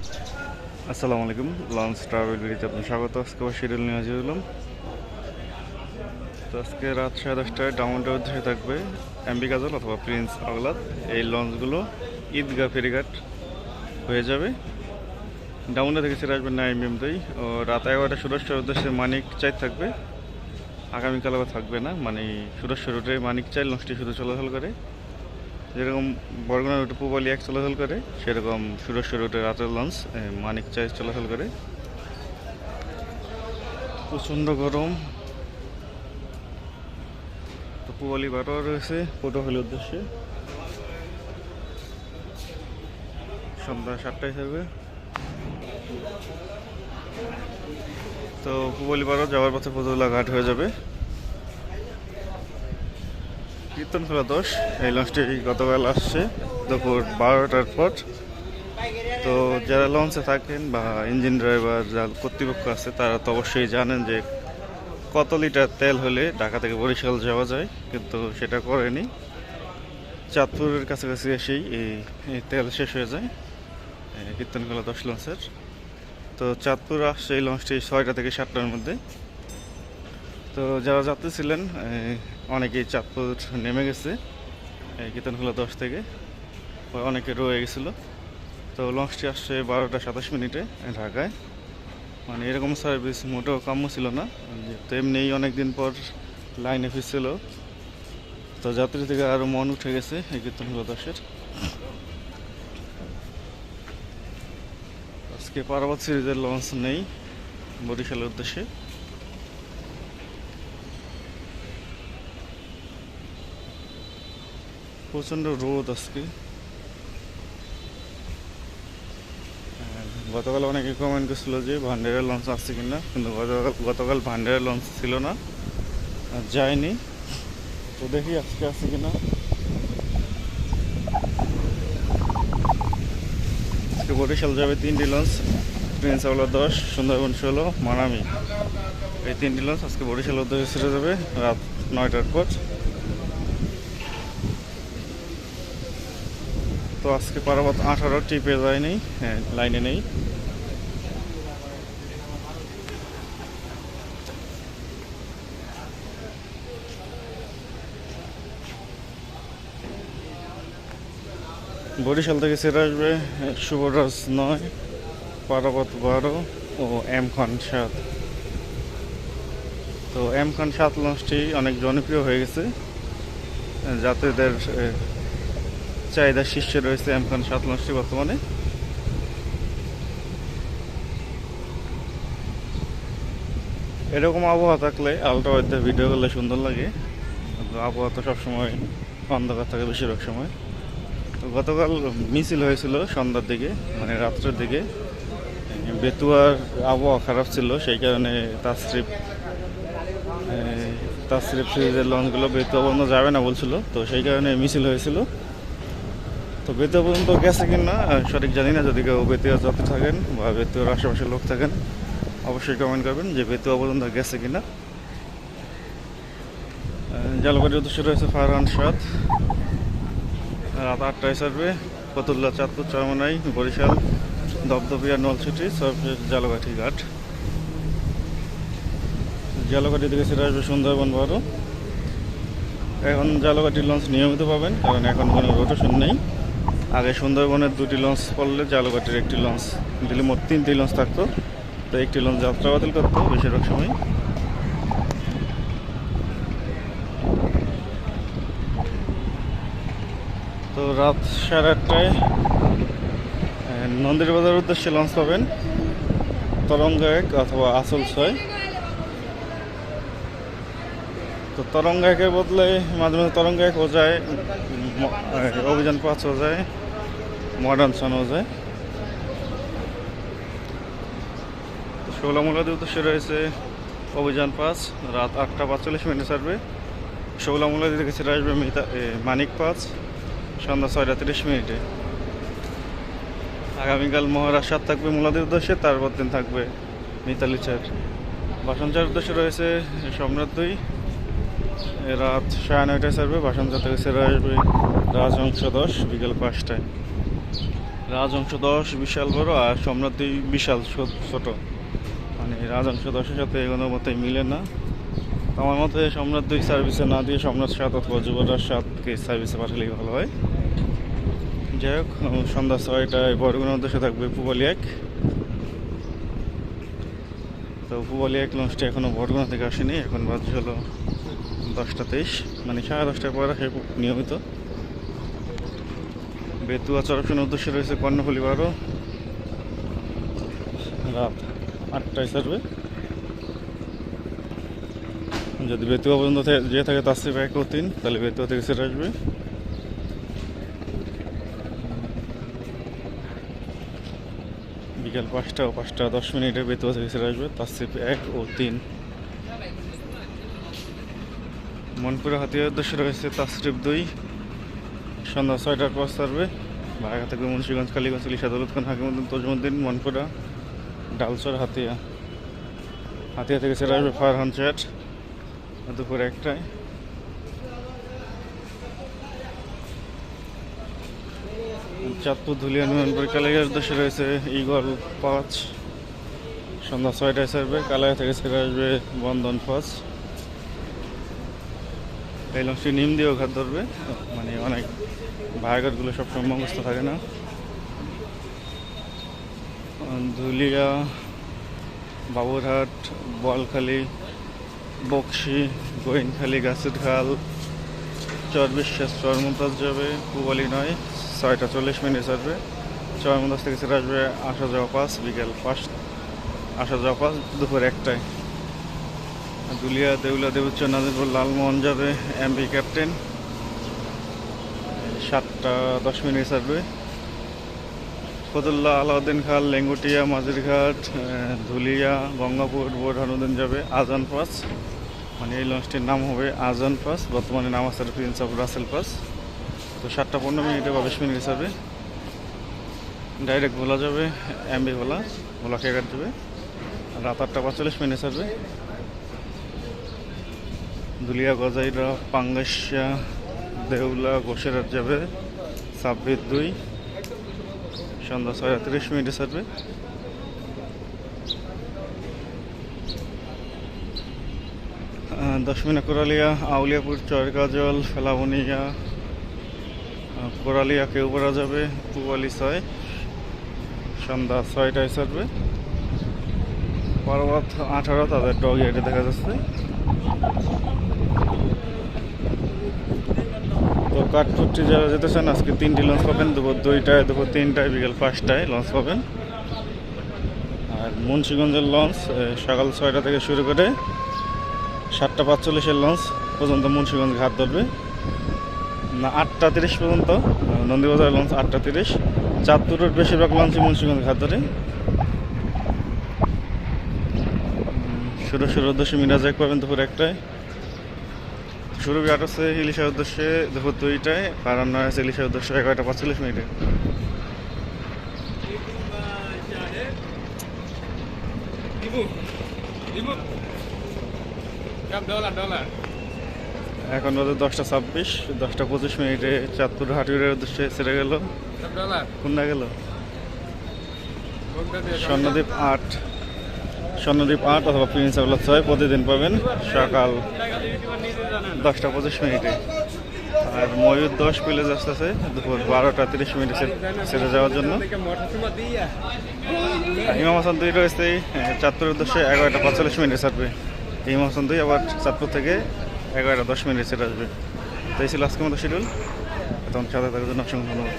আসসালামু আলাইকুম launch travel ভিডিওতে আপনি স্বাগত। আজকে আবার শিডিউল নিয়ে হাজির হলাম। তো আজকে রাত সাড়ে দশটায় ডাউনটার উদ্দেশ্যে থাকবে এমবি কাজল অথবা প্রিন্স আগলাদ এই লঞ্চগুলো ঈদগাহ ফেরিঘাট হয়ে যাবে। ডাউনটা থেকে ছেড়ে আসবে নাইম এমতেই ও রাত এগারোটা সুরেশ্বর উদ্দেশ্যে মানিক চাই থাকবে। আগামীকাল আবার থাকবে না মানে সুরেশ্বর রুটে মানিক চাই লঞ্চটি শুধু চলাচল করে। যেরকম বরগুনা রুটে পুবালি এক চলাচল করে, সেরকম সুরেশ্বর রুটে রাতের লঞ্চ মানিক চাই চলাচল করে। প্রচণ্ড গরম। পুবালি বারো রয়েছে পটুয়াখালীর উদ্দেশ্যে। সন্ধ্যা সাতটায় থাকবে। তো পুবালি বারো যাওয়ার পথে ফতুল্লা ঘাট হয়ে যাবে। কীর্তনখোলা দোষ এই লঞ্চটি গতকাল আসছে, দুপুর বারোটার পর। তো যারা লঞ্চে থাকেন বা ইঞ্জিন ড্রাইভার যা কর্তৃপক্ষ আছে, তারা তো অবশ্যই জানেন যে কত লিটার তেল হলে ঢাকা থেকে বরিশাল যাওয়া যায়, কিন্তু সেটা করেনি। চাঁদপুরের কাছাকাছি এসেই এই তেল শেষ হয়ে যায় কীর্তনখোলা দশ লঞ্চের তো চাঁদপুর আসছে এই লঞ্চটি ছয়টা থেকে সাতটার মধ্যে। তো যারা যাত্রী ছিলেন অনেকেই চাঁদপুর নেমে গেছে। এই কীর্তনখোলা দশ থেকে। অনেকে রয়ে গেছিল। তো লঞ্চটি আসছে বারোটা সাতাশ মিনিটে ঢাকায়। মানে এরকম সার্ভিস মোটেও কাম্য ছিল না। তো এমনিই অনেক দিন পর লাইনে ফিরছিল তো যাত্রী থেকে আরও মন উঠে গেছে এই কীর্তনখোলা দশের। আজকে পারাবাদ সিরিজের লঞ্চ নেই বরিশালের উদ্দেশ্যে। প্রচণ্ড রোদ আজকে। গতকাল অনেকে কমেন্ট করছিল যে ভান্ডারের লঞ্চ আসছে কিনা, কিন্তু গতকাল গতকাল ভান্ডারের লঞ্চ ছিল না যায়নি। তো দেখি আজকে আসছে কিনা। আজকে বরিশাল যাবে তিনটি লঞ্চ প্রিন্স আওলা দশ, সুন্দরবন ষোলো, মানামি। এই তিনটি লঞ্চ আজকে বরিশাল উদ্দেশ্যে ছেড়ে যাবে রাত নয়টার পর। তো আজকে পারাবত আঠারো টিপে যায়নি হ্যাঁ লাইনে নেই। বরিশাল থেকে ছেড়ে আসবে শুভরাজ নয়, পারাবত বারো ও এম খান সাত। তো এম খান সাত লঞ্চটি অনেক জনপ্রিয় হয়ে গেছে। যাত্রীদের চাহিদা শীর্ষে রয়েছে এম খান সাত লঞ্চটি বর্তমানে। এরকম আবহাওয়া থাকলে আলট্রা ওয়েদার ভিডিও করলে সুন্দর লাগে। আবহাওয়া তো সবসময় অন্ধকার থাকে বেশিরভাগ সময়। তো গতকাল মিছিল হয়েছিল সন্ধ্যার দিকে মানে রাত্রের দিকে। বেতুয়ার আবহাওয়া খারাপ ছিল, সেই কারণে তাসরিফ তাসরিফ সিরিজের লঞ্চগুলো বেতুয়া বন্ধ যাবে না বলছিল। তো সেই কারণে মিছিল হয়েছিল। তো বেতুয়া পর্যন্ত গেছে কি না সঠিক জানি না, যদি কেউ বেতুয়া যাত্রী থাকেন বা বেতুয়ার আশেপাশের লোক থাকেন, অবশ্যই কমেন্ট করবেন যে বেতুয়া পর্যন্ত গেছে কি না। জালবাড়ির উদ্দেশ্যে রয়েছে ফারহান সাদ। রাত আটটায় ছাড়বে, ফতুল্লা চাঁদপুর, চরমনাই, বরিশাল দপদপিয়া নলছুটি সব জালকাঠি ঘাট। জালকাঠি থেকে সেটা আসবে সুন্দরবন বারো। এখন জালকাঠির লঞ্চ নিয়মিত পাবেন, কারণ এখন কোনো রোটেশন নেই। আগে সুন্দরবনের দুটি লঞ্চ পড়লে জালকাঠির একটি লঞ্চ, দিলে মোট তিনটি লঞ্চ থাকতো। তো একটি লঞ্চ যাত্রা বাতিল করতো বেশিরভাগ সময়। তো রাত সাড়ে আটটায় নন্দির বাজার উদ্দেশ্যে লঞ্চ পাবেন তরঙ্গ এক অথবা আসল ছয়। তো তরঙ্গ একের বদলে মাঝে মাঝে তরঙ্গ একও যায় অভিযান পাঁচও যায় মডার্ন সনও যায়। তো ষোলামূলাদের উদ্দেশ্যে রয়েছে অভিযান পাঁচ রাত আটটা পাঁচচল্লিশ মিনিটে ছাড়বে। ষোলামূলাদি থেকে ছেড়ে আসবে মানিক পাঁচ সন্ধ্যা ছয়টা তিরিশ মিনিটে। আগামীকাল মহারাজ সাত থাকবে মুলাদের উদ্দেশ্যে, তারপর দিন থাকবে মিতালি চার বাসনচার উদ্দেশ্যে রয়েছে সম্রাট দুই। রাত সাড়ে নয়টায় ছাড়বে বাসন্তী থেকে ছেড়ে আসবে রাজহংস দশ, বিকেল পাঁচটায়। রাজংশ দশ, বিশাল বড় আর সম্রাট বিশাল ছোট মানে রাজংশ দশের সাথে এগুলোর মতোই মিলে না। আমার মতে সম্রাট দুই সার্ভিসে না দিয়ে সম্রাট সাত অথবা যুবরাজ সাতকে সার্ভিসে পাঠালেই ভালো হয়। যাই হোক, সন্ধ্যা ছয়টায় বরগুনার উদ্দেশ্যে থাকবে পুবালি এক। তো পুবালি এক লঞ্চটি এখনও বরগুনা থেকে আসেনি, এখন বাজে হলো দশটা তেইশ মানে সাড়ে দশটার পর আসে নিয়মিত। বেতুয়া চরপশনের উদ্দেশ্যে রয়েছে কর্ণফুলি বারো। রাত আটটায় ছাড়বে। যদি বেতুয়া পর্যন্ত যে থাকে তার সে এক তিন, তাহলে বেতুয়া থেকে সেরে আসবে। বিকাল পাঁচটা পাঁচটা দশ মিনিটে বেতুয়া থেকে সেরে আসবে তার সে এক ও তিন। মনপুরা হাতিয়ার উদ্দেশ্যে রয়েছে তাসরিফ দুই। সন্ধ্যা ছয়টার পর সারবে বাগা থেকে মুন্সিগঞ্জ, কালীগঞ্জ ইলিশা দৌলতখান হাকিমুদ্দিন, তজমুদ্দিন, মনপুরা, ডালচর, হাতিয়া। হাতিয়া থেকে সেরে আসবে ফারহান চ্যাট দুপুর একটায়। চাঁদপুর, ধুলিয়া নিয়ন্ত্রণ কালাইয়ের উদ্দেশ্যে রয়েছে ইগল পাঁচ। সন্ধ্যা ছয়টায় সারবে কালাইয়া থেকে সেরে আসবে বন্ধন পাঁচ। এই লঞ্চটি নিম দিয়েও ঘাত ধরবে। মানে অনেক ভায়াঘাটগুলো সবসময় মুখস্থ থাকে না। ধুলিয়া, বাবুরহাট, বলখালি, বক্সি, গোয়েনখালি, গাছের খাল চরবিশ্বাস চরমন্তাজ যাবে পুবালি নয়, ছয়টা চল্লিশ মিনিট আসবে চরমন্তাজ থেকে সেটা আসবে আসা যাওয়া পাস বিকেল পাঁচ, আসা যাওয়া পাস দুপুর একটায়। দুলিয়া, দেউলা, দেবুচ্চ, নাজিরপুর, লালমোহন যাবে, এমপি ক্যাপ্টেন। সাতটা দশ মিনিট আসবে ফতুল্লাহ আলাউদ্দিন খাল লেঙ্গুটিয়া মাঝিরঘাট ধুলিয়া, গঙ্গাপুর বোরহানুদ্দিন যাবে, আজান পাস। মানে এই লঞ্চটির নাম হবে আজান পাস, বর্তমানে নাম আছে প্রিন্স অফ রাসেল পাস। তো সাতটা পনেরো মিনিটে বা বিশ মিনিট হিসাবে ডাইরেক্ট ভোলা যাবে এমবি ভোলা ভোলা খেয়ে যাবে রাত আটটা পঁয়তাল্লিশ মিনিট হিসাবে দুলিয়া গজাইরা পাঙ্গাসিয়া দেউলা গোসেরাত যাবে ছাব্বিশ দুই। সন্ধ্যা ছয় তিরিশ মিনিটে ছাড়বে। আহ, দশমিনা কোরালিয়া আউলিয়াপুর চরগাজল ফেলাবনিয়া কোরালিয়া কেউপাড়া যাবে পুয়ালি ছয়। সন্ধ্যা ছয়টায় ছাড়বে। পর্বত আঠারো তাদের ডগ এটা দেখা যাচ্ছে। তো কাঠপুরটি যারা যেতে চান আজকে তিনটি লঞ্চ পাবেন। দুপুর দুইটায়, দুপুর তিনটায়, বিকেল পাঁচটায় লঞ্চ পাবেন। আর মুন্সিগঞ্জের লঞ্চ সকাল ছয়টা থেকে শুরু করে সাতটা পাঁচচল্লিশের লঞ্চ পর্যন্ত মুন্সিগঞ্জ ঘাট ধরবে। না, আটটা তিরিশ পর্যন্ত, নন্দীবাজার লঞ্চ আটটা তিরিশ। চাঁদপুরের বেশিরভাগ লঞ্চই মুন্সিগঞ্জ ঘাট ধরে। শুরু উদ্দেশ্যে মিরাজ এক পাবেন দুপুর একটায়। শুরু ঘাট আছে ইলিশার উদ্দেশ্যে দুপুর দুইটায় কারণ নয় আছে ইলিশার উদ্দেশ্যে এগারোটা পাঁচচল্লিশ মিনিটে. এখন বাজে দশটা ছাব্বিশ দশটা পঁচিশ মিনিটে চাঁদপুর হাটিউরের উদ্দেশ্যে ছেড়ে গেল. কোনটা গেল। স্বর্ণদ্বীপ আট। স্বর্ণদ্বীপ আট অথবা প্রিন্স আবলা ছয় প্রতিদিন পাবেন সকাল দশটা পঁচিশ মিনিটে। আর ময়ূর দশ প্লেজ আসতেছে দুপুর বারোটা তিরিশ মিনিটে ছেড়ে যাওয়ার জন্য। ইমাম হাসান দুই রয়েছে এই, চাঁদপুরের উদ্দেশ্যে এগারোটা পঁয়তাল্লিশ মিনিটে ছাড়বে। ইমাম হাসান দুই আবার চাঁদপুর থেকে এগারোটা দশ মিনিটে ছেড়ে আসবে। তো এই ছিল আজকের মতো শিডিউল তখন সাথে থাকার জন্য অসংখ্য ধন্যবাদ।